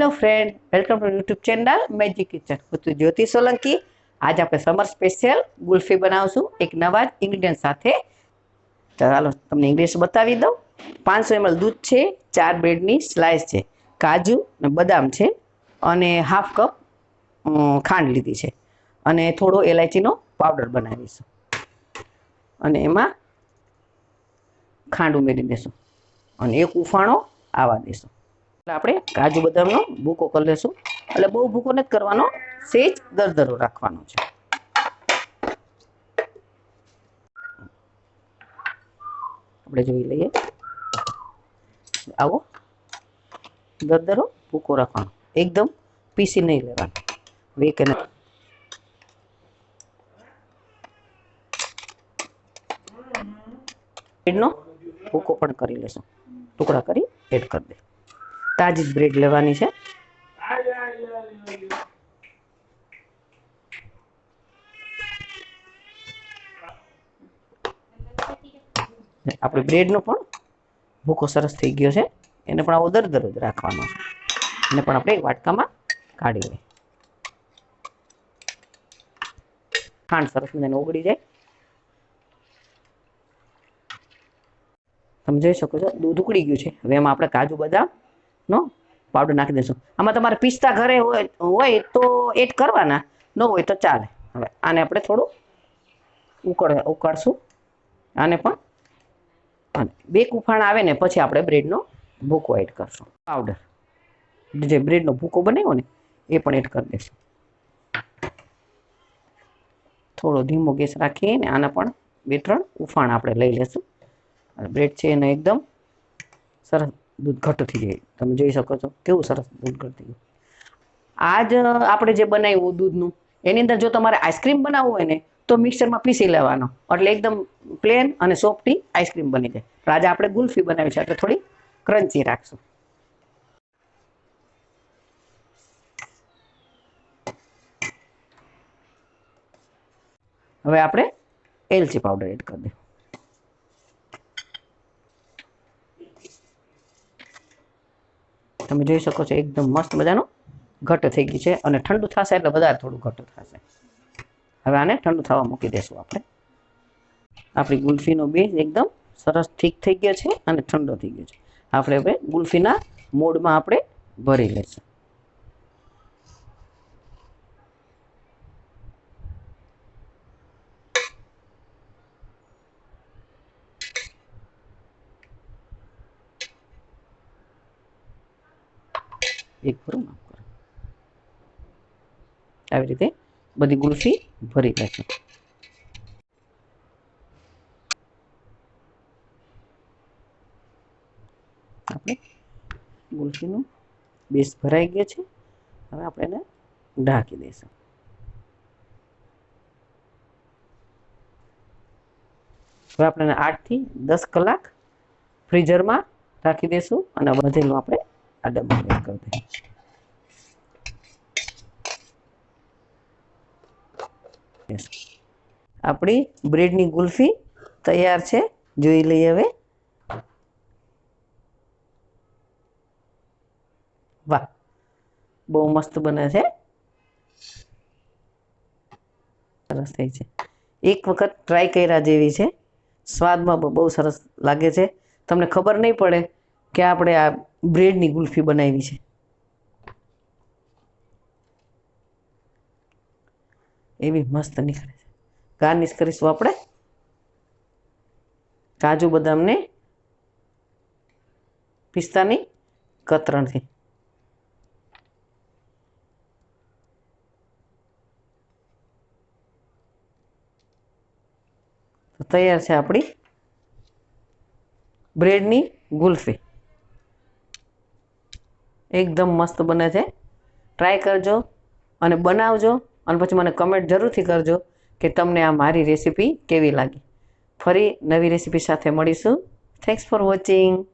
Hello friend welcome to YouTube channel magic kitchen હું છું જ્યોતિ સોલંકી આજ આપણે સમર સ્પેશિયલ ગુલ્ફી બનાવશું એક નવા જ ઇન્ગ્રીડિયન્ટ સાથે ચાલો તમને ઇંગ્લિશ બતાવી દઉં પાંચસો એમએલ દૂધ છે ચાર બ્રેડની સ્લાઇસ છે કાજુ અને બદામ છે અને હાફ કપ ખાંડ લીધી છે અને થોડો એલાયચીનો પાવડર બનાવીશું અને એમાં ખાંડ ઉમેરી દેશું અને એક ઉફાણો આવવા દેશું આપણે કાજુ બદામનો ભૂકો કરી લેશું. એટલે બહુ ભૂકો નથી કરવાનો, સેજ દરદરો રાખવાનો છે. આપણે જોઈ લઈએ. આવો. દરદરો ભૂકો રાખવાનો. એકદમ પીસી નહીં લેવાનો. વેક બ્રેડનો ભૂકો પણ કરી લેશું. ટુકડા કરી એડ કરી દે. તાજી જ બ્રેડ લેવાની છે. આપણે બ્રેડનો પણ ભૂકો સરસ થઈ ગયો છે. એને પણ આવો દર દરરોજ રાખવાનો એને પણ આપણે વાટકામાં કાઢી લઈએ. ખાંડ સરસ મજાને ઓગળી જાય. તમે જોઈ શકો છો, દૂધ ઉકળી ગયું છે. હવે એમાં આપણે કાજુ બદામનો પાવડર નાખી દઈશું આમાં તમારે પિસ્તા ઘરે હોય હોય તો એડ કરવાના. ન હોય તો ચાલે. હવે આને આપણે થોડું ઉકળ, ઉકાળશું. આને પણ બે કુફાણ આવે ને, પછી આપણે બ્રેડનો ભૂકો એડ કરશું. પાવડર. જે બ્રેડનો ભૂકો બનાવ્યો ને, એ પણ એડ કરી દઈશું થોડો ધીમો ગેસ રાખીને આના પણ બે, ત્રણ ઉફાણ આપણે લઈ લેશું. બ્રેડ છે એને એકદમ સરસ દૂધ ઘટ્ટ થઈ જાય. તમે જોઈ શકો છો કેવું સરસ દૂધ ઘટ થઈ જાય. આ આપણે જે બનાવ્યું દૂધનું, એની અંદર જો તમારે આઈસ્ક્રીમ બનાવવું હોય ને, તો મિક્સરમાં પીસી લેવાનો. એટલે એકદમ પ્લેન અને સોફ્ટી આઈસ્ક્રીમ બની જાય. તો આજે આપણે ગુલ્ફી બનાવી છે, એટલે થોડી ક્રન્ચી રાખશું. હવે આપણે એલચી પાવડર એડ કરી દઈએ. તમે જોઈ શકો છો, એકદમ મસ્ત મજાનું ઘટ થઈ ગયું છે અને ઠંડુ થશે એટલે વધારે થોડું ઘટ થશે. હવે આને ઠંડુ થવા મૂકી દેશું આપણે. આપણી ગુલ્ફીનો બેઝ એકદમ સરસ ઠીક થઈ ગયો છે અને ઠંડો થઈ ગયો છે. આપણે હવે ગુલ્ફીના મોડમાં આપણે ભરી લઈશું. એક ભરું, માફ કરો. આવી રીતે બધી ગુલ્ફી ભરી લેશું આપણે ગુલ્ફીનું બેસ ભરાઈ ગયા છે. હવે આપણે એને ઢાંકી દઈશું. હવે આપણે આઠથી દસ કલાક ફ્રીઝરમાં રાખી દઈશું અને વધેલું આપણે આ ડબ્બા કરી દઈએ Yes. આપણી બ્રેડની ગુલ્ફી તૈયાર છે જોઈ લઈએ હવે વાહ બહુ મસ્ત બને છે સરસ થઈ છે એક વખત ટ્રાય કર્યા જેવી છે સ્વાદમાં બહુ સરસ લાગે છે તમને ખબર નહીં પડે કે આપણે આ બ્રેડની ગુલ્ફી બનાવી છે. એવી મસ્ત નીકળે છે. ગાર્નિશ કરીશું આપણે. કાજુ બદામને પિસ્તાની કતરણથી. તૈયાર છે આપણી બ્રેડની ગુલ્ફી એકદમ મસ્ત બને છે. ટ્રાય કરજો અને બનાવજો અને પછી મને કમેન્ટ જરૂરથી કરજો કે તમને આ મારી રેસીપી કેવી લાગી. ફરી નવી રેસીપી સાથે મળીશું. Thanks for watching